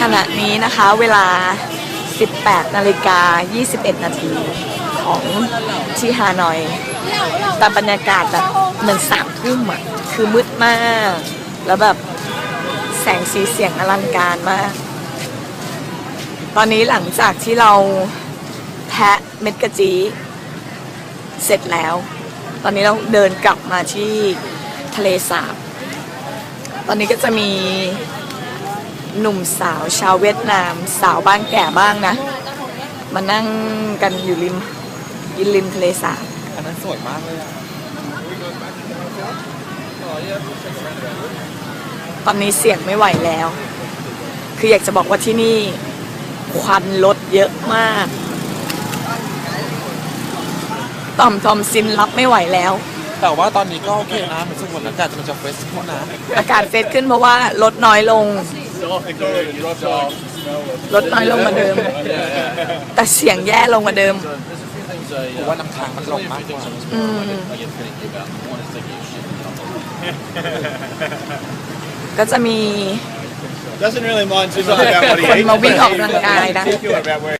ขณะนี้นะคะเวลา 18 นาฬิกา 21 นาทีของที่ฮานอย แต่บรรยากาศแบบเหมือนสามทุ่มอะ คือมืดมาก แล้วแบบแสงสีเสียงอลังการมาก ตอนนี้หลังจากที่เราแทะเม็ดกะจีเสร็จแล้ว ตอนนี้เราเดินกลับมาที่ทะเลสาบ ตอนนี้ก็จะมี หนุ่มสาวชาวเวียดนาม สาวบ้านแก่บ้างนะ มานั่งกันอยู่ริมยินริมทะเลสาบอันนั้นสวยมากเลยอะตอนนี้เสียงไม่ไหวแล้ว คืออยากจะบอกว่าที่นี่ควันรถเยอะมาก ต่อมทอมซินรับไม่ไหวแล้ว แต่ว่าตอนนี้ก็โอเคนะมันสงบอากาศมันจะเฟรชขึ้นนะ อากาศเฟซขึ้นเพราะว่ารถน้อยลง รถน้อยลงกว่าเดิม แต่เสียงแย่ลงกว่าเดิมเพราะว่าน้ำค้างมันลงมากกว่าอืมก็จะมี Doesn't really mind too much about what he คน eats. มาวิ่งออกกำลังกายนะ particular about where